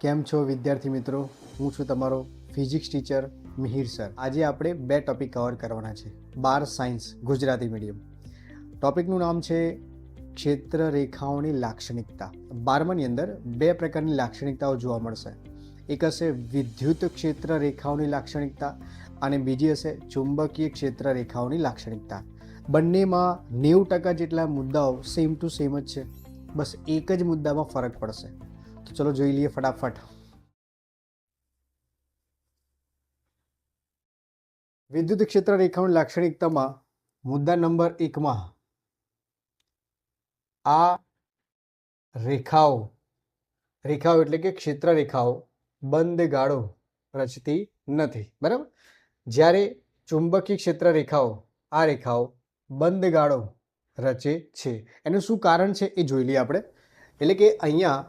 કેમ છો વિદ્યાર્થી મિત્રો? હું છું તમારો ફિઝિક્સ ટીચર મિહિર સર. આજે આપણે બે ટોપિક કવર કરવાના છે. બાર સાયન્સ ગુજરાતી મીડિયમ ટોપિકનું નામ છે ક્ષેત્ર રેખાઓની લાક્ષણિકતા. બારમાની અંદર બે પ્રકારની લાક્ષણિકતાઓ જોવા મળશે. એક હશે વિદ્યુત ક્ષેત્ર રેખાઓની લાક્ષણિકતા અને બીજી હશે ચુંબકીય ક્ષેત્ર રેખાઓની લાક્ષણિકતા. બંનેમાં નેવું ટકા જેટલા મુદ્દાઓ સેમ ટુ સેમ જ છે. બસ એક જ મુદ્દામાં ફરક પડશે. તો ચલો જોઈ લઈએ ફટાફટ. વિદ્યુત ક્ષેત્ર રેખાઓની લાક્ષણિકતામાં મુદ્દા નંબર એકમાં આ રેખાઓ રેખાઓ એટલે કે ક્ષેત્ર રેખાઓ બંધ ગાળો રચતી નથી, બરાબર? જ્યારે ચુંબકીય ક્ષેત્ર રેખાઓ આ રેખાઓ બંધ ગાળો રચે છે. એનું શું કારણ છે એ જોઈ લઈએ આપણે. એટલે કે અહીંયા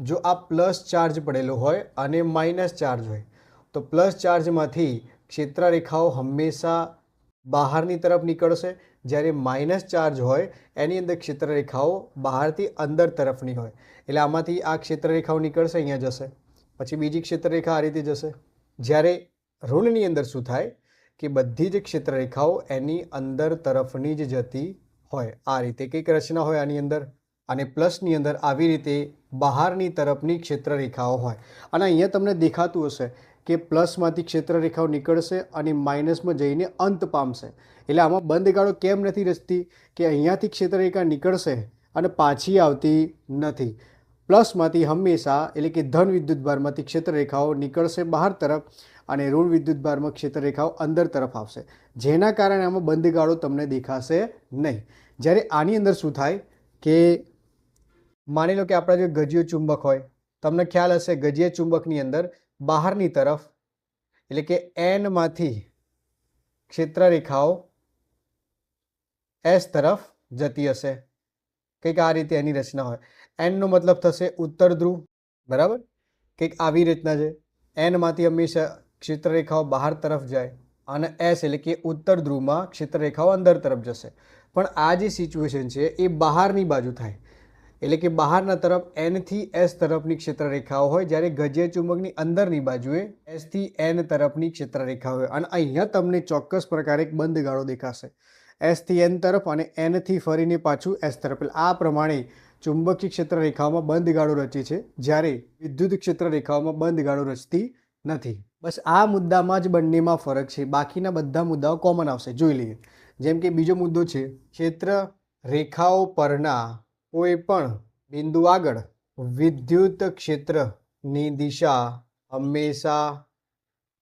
જો આ પ્લસ ચાર્જ પડેલો હોય અને માઇનસ ચાર્જ હોય, તો પ્લસ ચાર્જમાંથી ક્ષેત્ર રેખાઓ હંમેશા બહારની તરફ નીકળશે. જ્યારે માઇનસ ચાર્જ હોય, એની અંદર ક્ષેત્ર રેખાઓ બહારથી અંદર તરફની હોય. એટલે આમાંથી આ ક્ષેત્ર રેખાઓ નીકળશે, અહીંયા જશે. પછી બીજી ક્ષેત્ર રેખા આ રીતે જશે. જ્યારે ઋણની અંદર શું થાય? કે બધી જ ક્ષેત્ર રેખાઓ એની અંદર તરફની જ જતી હોય. આ રીતે કંઈક રચના હોય આની અંદર. અને પ્લસની અંદર આવી રીતે બહારની તરફની ક્ષેત્રરેખાઓ હોય. અને અહીંયા તમને દેખાતું હશે કે પ્લસમાંથી ક્ષેત્રરેખાઓ નીકળશે અને માઇનસમાં જઈને અંત પામશે. એટલે આમાં બંધ ગાળો કેમ નથી રચતી કે અહીંયાથી ક્ષેત્રરેખા નીકળશે અને પાછી આવતી નથી. પ્લસમાંથી હંમેશા એટલે કે ધન વિદ્યુત ભારમાંથી ક્ષેત્ર નીકળશે બહાર તરફ અને ઋણ વિદ્યુત ભારમાં ક્ષેત્ર અંદર તરફ આવશે. જેના કારણે આમાં બંધ ગાળો તમને દેખાશે નહીં. જ્યારે આની અંદર શું થાય કે માની લો કે આપણા જે ગજીય ચુંબક હોય, તમને ખ્યાલ હશે ગજીય ચુંબકની અંદર બહારની તરફ, એટલે કે એનમાંથી ક્ષેત્રરેખાઓ એસ તરફ જતી હશે. કંઈક આ રીતે એની રચના હોય. એનનો મતલબ થશે ઉત્તર ધ્રુવ, બરાબર? કંઈક આવી રીતના છે. એનમાંથી હંમેશા ક્ષેત્રરેખાઓ બહાર તરફ જાય અને એસ એટલે કે ઉત્તર ધ્રુવમાં ક્ષેત્રરેખાઓ અંદર તરફ જશે. પણ આ જે સિચ્યુએશન છે એ બહારની બાજુ થાય. એટલે કે બહારના તરફ એનથી એસ તરફની ક્ષેત્રરેખાઓ હોય, જ્યારે ગજ્ય ચુંબકની અંદરની બાજુએ એસથી એન તરફની ક્ષેત્રરેખા હોય. અને અહીંયા તમને ચોક્કસ પ્રકારે એક બંધ ગાળો દેખાશે એસથી એન તરફ અને એનથી ફરીને પાછું એસ તરફ. એટલે આ પ્રમાણે ચુંબકીય ક્ષેત્ર રેખાઓમાં બંધ ગાળો રચે છે, જ્યારે વિદ્યુત ક્ષેત્ર રેખાઓમાં બંધ ગાળો રચતી નથી. બસ આ મુદ્દામાં જ બંનેમાં ફરક છે. બાકીના બધા મુદ્દાઓ કોમન આવશે. જોઈ લઈએ. જેમ કે બીજો મુદ્દો છે ક્ષેત્ર રેખાઓ પરના કોઈ પણ બિંદુ આગળ વિદ્યુત ક્ષેત્રની દિશા હંમેશા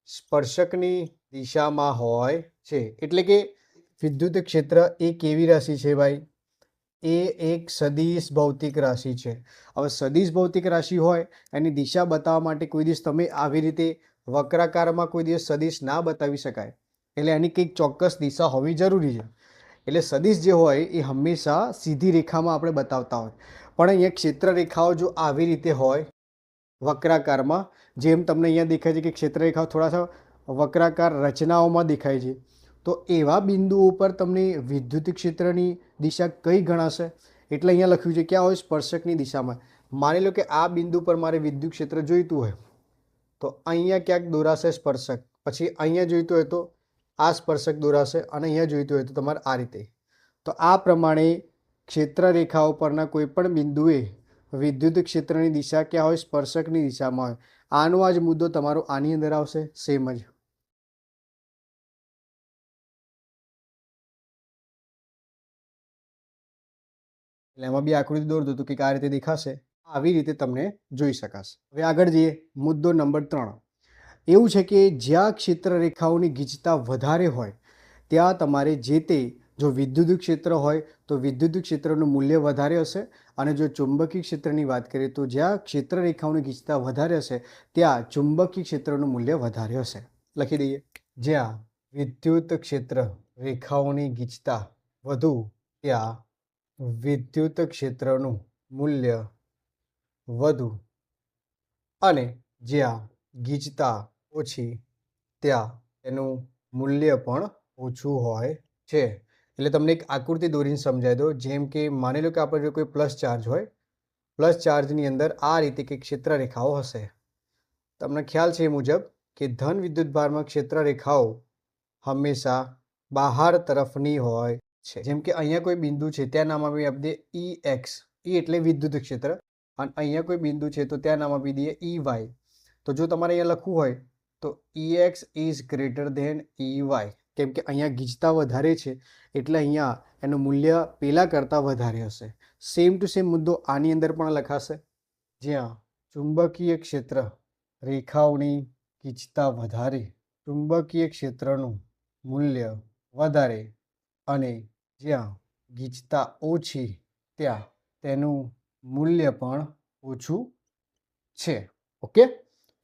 સ્પર્શકની દિશામાં હોય છે. એટલે કે વિદ્યુત ક્ષેત્ર એ કેવી રાશિ છે ભાઈ? એ એક સદીશ ભૌતિક રાશિ છે. હવે સદીશ ભૌતિક રાશિ હોય, એની દિશા બતાવવા માટે કોઈ દિવસ તમે આવી રીતે વક્રાકારમાં કોઈ દિવસ સદિશ ના બતાવી શકાય. એટલે એની કંઈક ચોક્કસ દિશા હોવી જરૂરી છે. એટલે સદિશ જે હોય એ હંમેશા સીધી રેખામાં આપણે બતાવતા હોય. પણ અહીંયા ક્ષેત્ર રેખાઓ જો આવી રીતે હોય, વક્રાકારમાં, જેમ તમને અહીંયા દેખાય છે કે ક્ષેત્ર રેખાઓ થોડા વક્રાકાર રચનાઓમાં દેખાય છે, તો એવા બિંદુઓ પર તમને વિદ્યુત ક્ષેત્રની દિશા કઈ ગણાશે? એટલે અહીંયા લખ્યું છે ક્યાં હોય સ્પર્શકની દિશામાં. માની લો કે આ બિંદુ પર મારે વિદ્યુત ક્ષેત્ર જોઈતું હોય, તો અહીંયા ક્યાંક દોરાશે સ્પર્શક. પછી અહીંયા જોઈતું હોય તો આ સ્પર્શક દોરાશે અને અહીંયા જોઈતું હોય તો તમારે આ રીતે. તો આ પ્રમાણે ક્ષેત્ર ઉપરના કોઈપણ કોઈ બિંદુએ વિદ્યુત ક્ષેત્રની દિશા ક્યાં હોય, સ્પર્શકની દિશામાં હોય. આનો આ જ મુદ્દો તમારો આની અંદર આવશે. સેમ જ. એટલે એમાં બી આકૃતિ દોર હતું કંઈક આ રીતે દેખાશે. આવી રીતે તમને જોઈ શકાશે. હવે આગળ જઈએ. મુદ્દો નંબર ત્રણ. એવું છે કે જ્યાં ક્ષેત્ર રેખાઓની ગીચતા વધારે હોય, ત્યાં તમારે જે તે, જો વિદ્યુત ક્ષેત્ર હોય, તો વિદ્યુત ક્ષેત્રનું મૂલ્ય વધારે હશે અને જો ચુંબકીય ક્ષેત્રની વાત કરીએ તો જ્યાં ક્ષેત્ર રેખાઓની ગીચતા વધારે હશે, ત્યાં ચુંબકીય ક્ષેત્રનું મૂલ્ય વધારે હશે. લખી દઈએ. જ્યાં વિદ્યુત ક્ષેત્ર રેખાઓની ગીચતા વધુ, ત્યાં વિદ્યુત ક્ષેત્રનું મૂલ્ય વધુ અને જ્યાં ગીચતા ઓછી ત્યાં એનું મૂલ્ય પણ ઓછું હોય છે. એટલે તમને એક આકૃતિ દોરીને સમજાવી દો જેમ કે માની લો કે આપણે જો કોઈ પ્લસ ચાર્જ હોય. પ્લસ ચાર્જની અંદર આ રીતે કંઈક ક્ષેત્ર રેખાઓ હશે. તમને ખ્યાલ છે એ મુજબ કે ધન વિદ્યુત ભારમાં ક્ષેત્ર રેખાઓ હંમેશા બહાર તરફની હોય છે. જેમ કે અહીંયા કોઈ બિંદુ છે ત્યાં નામ આપી આપી દઈએ ઈ એક્સ ઈ એટલે વિદ્યુત ક્ષેત્ર. અને અહીંયા કોઈ બિંદુ છે તો ત્યાં નામ આપી દઈએ ઈ વાય તો જો તમારે અહીંયા લખવું હોય તો ઈ X is greater than Y કેમ કે અહીંયા ગીચતા વધારે છે, એટલે અહીંયા એનું મૂલ્ય પહેલાં કરતાં વધારે હશે. સેમ ટુ સેમ મુદ્દો આની અંદર પણ લખાશે. જ્યાં ચુંબકીય ક્ષેત્ર રેખાઓની ગીચતા વધારે, ચુંબકીય ક્ષેત્રનું મૂલ્ય વધારે અને જ્યાં ગીચતા ઓછી, ત્યાં તેનું મૂલ્ય પણ ઓછું છે. ઓકે?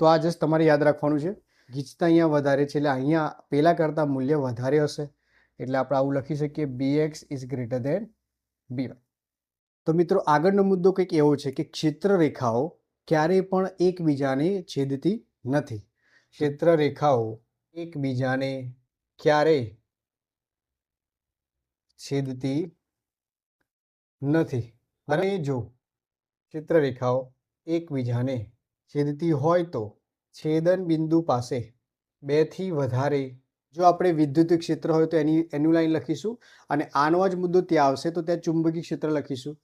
તો આ જસ્ટ તમારે યાદ રાખવાનું છે. ગીચતા અહીંયા વધારે છે એટલે અહીંયા પહેલાં કરતાં મૂલ્ય વધારે હશે. એટલે આપણે આવું લખી શકીએ B X is greater than B તો મિત્રો આગળનો મુદ્દો કંઈક એવો છે કે ક્ષેત્ર રેખાઓ ક્યારેય પણ એકબીજાને છેદતી નથી. ક્ષેત્ર રેખાઓ એકબીજાને ક્યારેય છેદતી નથી. અને જો ચિત્રરેખાઓ રેખાઓ એકબીજાને છેદતી હોય તો છેદન બિંદુ પાસે બેથી વધારે જો આપણે વિદ્યુત ક્ષેત્ર હોય તો એની, એનું લાઈન લખીશું અને આનો જ મુદ્દો ત્યાં આવશે તો ત્યાં ચુંબકીય ક્ષેત્ર લખીશું.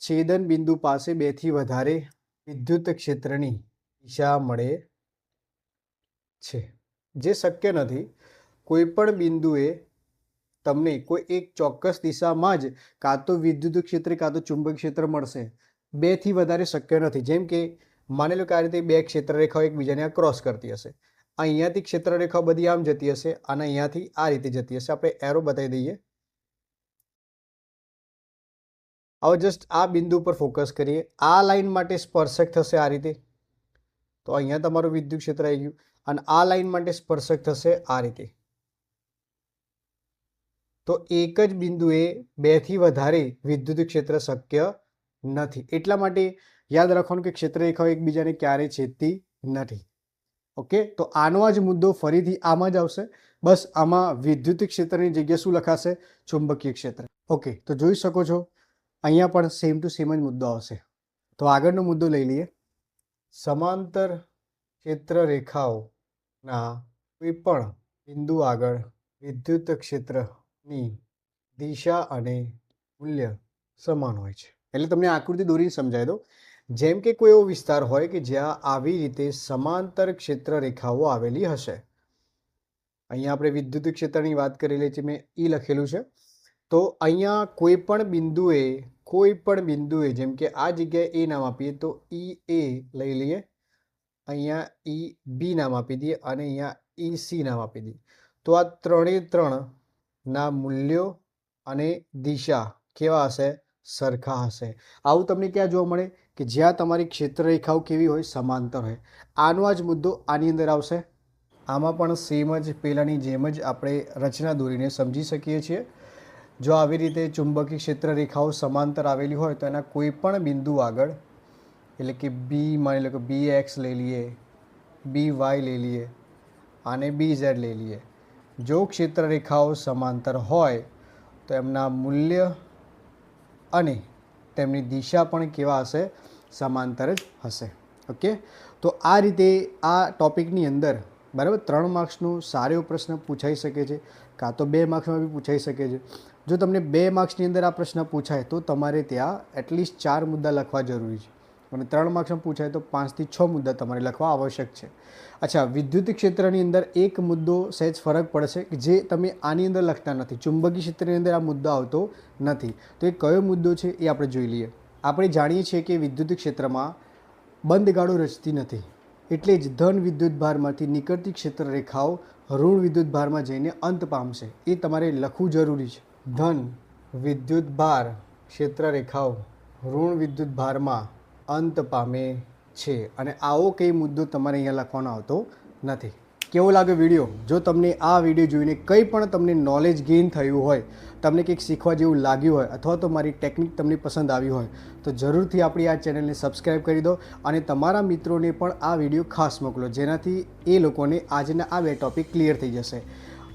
છેદન બિંદુ પાસે બેથી વધારે વિદ્યુત ક્ષેત્રની દિશા મળે છે. જે શક્ય નથી, કોઈ પણ બિંદુએ તમને કોઈ એક ચોક્કસ દિશામાં જ કાં તો વિદ્યુત ક્ષેત્ર, કાં તો ચુંબક ક્ષેત્ર મળશે. બેથી વધારે શક્ય નથી. જેમ કે માની લો કે આ રીતે બે ક્ષેત્રરેખાઓ એકબીજાને ક્રોસ કરતી હશે. અહીંયાથી ક્ષેત્રરેખાઓ બધી આમ જતી હશે અને અહીંયાથી આ રીતે જતી હશે. આપણે એરો બતાવી દઈએ. હવે જસ્ટ આ બિંદુ પર ફોકસ કરીએ. આ લાઈન માટે સ્પર્શક થશે આ રીતે. તો અહીંયા તમારું વિદ્યુત ક્ષેત્ર આવી ગયું. અને આ લાઇન માટે સ્પર્શક થશે આ રીતે. તો એક જ બિંદુએ બેથી વધારે વિદ્યુત ક્ષેત્ર શક્ય નથી. એટલા માટે યાદ રાખવાનું કે ક્ષેત્ર રેખાઓ એકબીજાને ક્યારેય છેદતી નથી. ઓકે? તો આનો જ મુદ્દો ફરીથી આમાં જ આવશે. બસ આમાં વિદ્યુત ક્ષેત્રની જગ્યાએ શું લખાશે? ચુંબકીય ક્ષેત્ર. ઓકે, તો જોઈ શકો છો, અહીંયા પણ સેમ ટુ સેમ જ મુદ્દો આવશે. તો આગળનો મુદ્દો લઈ લઈએ. સમાંતર ક્ષેત્ર રેખાઓના કોઈ પણ બિંદુ આગળ વિદ્યુત ક્ષેત્રની દિશા અને મૂલ્ય સમાન હોય છે. એટલે તમને આકૃતિ દોરીને સમજાવી દો જેમ કે કોઈ એવો વિસ્તાર હોય કે જ્યાં આવી રીતે સમાંતર ક્ષેત્ર રેખાઓ આવેલી હશે. અહીંયા આપણે વિદ્યુત ક્ષેત્રની વાત કરેલી છે મેં ઈ લખેલું છે. તો અહીંયા કોઈ પણ બિંદુએ, કોઈ પણ બિંદુએ, જેમ કે આ જગ્યાએ એ નામ આપીએ, તો ઈ એ લઈ લઈએ. અહીંયા ઈ બી નામ આપી દઈએ અને અહીંયા ઈ સી નામ આપી દઈએ. તો આ ત્રણે ત્રણ ના મૂલ્યો અને દિશા કેવા હશે? સરખા હશે. આવું તમને ક્યાં જોવા મળે? કે જ્યાં તમારી ક્ષેત્ર રેખાઓ કેવી હોય, સમાંતર હોય. આનો આ જ મુદ્દો આની અંદર આવશે. આમાં પણ સેમ જ પહેલાંની જેમ જ આપણે રચના દોરીને સમજી શકીએ છીએ. જો આવી રીતે ચુંબકીય ક્ષેત્ર રેખાઓ સમાંતર આવેલી હોય, તો એના કોઈ પણ બિંદુ આગળ, એટલે કે બી માની લો કે બી એક્સ લઈ લઈએ બી વાય લઈ લઈએ અને બી ઝેડ લઈ લઈએ. જો ક્ષેત્ર રેખાઓ સમાંતર હોય, તો એમના મૂલ્ય અને તેમની દિશા પણ કેવા હશે? સમાંતર જ હશે. ઓકે? તો આ રીતે આ ટોપિકની અંદર, બરાબર, ત્રણ માર્ક્સનો સારો એવો પ્રશ્ન પૂછાઈ શકે છે, કાં તો બે માર્ક્સમાં બી પૂછાઈ શકે છે. જો તમને બે માર્ક્સની અંદર આ પ્રશ્ન પૂછાય, તો તમારે ત્યાં એટલીસ્ટ ચાર મુદ્દા લખવા જરૂરી છે. અને ત્રણ માર્ક્સમાં પૂછાય તો પાંચથી છ મુદ્દા તમારે લખવા આવશ્યક છે. અચ્છા, વિદ્યુત ક્ષેત્રની અંદર એક મુદ્દો સહેજ ફરક પડશે કે જે તમે આની અંદર લખતા નથી. ચુંબકી ક્ષેત્રની અંદર આ મુદ્દો આવતો નથી. તો એ કયો મુદ્દો છે એ આપણે જોઈ લઈએ. આપણે જાણીએ છીએ કે વિદ્યુત ક્ષેત્રમાં બંધ ગાળો રચતી નથી. એટલે જ ધન વિદ્યુત ભારમાંથી નીકળતી ક્ષેત્ર રેખાઓ ઋણ વિદ્યુત ભારમાં જઈને અંત પામશે. એ તમારે લખવું જરૂરી છે. ધન વિદ્યુત ભાર ક્ષેત્ર રેખાઓ ઋણ વિદ્યુત ભારમાં અંત પામે છે. અને આવો કંઈ મુદ્દો તમારે અહીંયા લખવાનો આવતો નથી. કેવો લાગે વીડિયો? જો તમને આ વીડિયો જોઈને કંઈ પણ તમને નોલેજ ગેઇન થયું હોય, તમને કંઈક શીખવા જેવું લાગ્યું હોય, અથવા તો મારી ટેકનિક તમને પસંદ આવી હોય, તો જરૂરથી આપણી આ ચેનલને સબસ્ક્રાઈબ કરી દો અને તમારા મિત્રોને પણ આ વીડિયો ખાસ મોકલો, જેનાથી એ લોકોને આજના આ બે ટોપિક ક્લિયર થઈ જશે.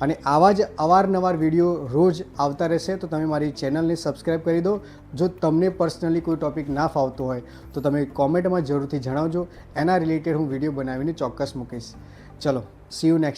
અને આવા જ અવારનવાર વીડિયો રોજ આવતા રહેશે, તો તમે મારી ચેનલને સબસ્ક્રાઈબ કરી દો. જો તમને પર્સનલી કોઈ ટૉપિક ના ફાવતો હોય, તો તમે કોમેન્ટમાં જરૂરથી જણાવજો. એના રિલેટેડ હું વીડિયો બનાવીને ચોક્કસ મૂકીશ. ચલો સી યુ નેક્સ્ટ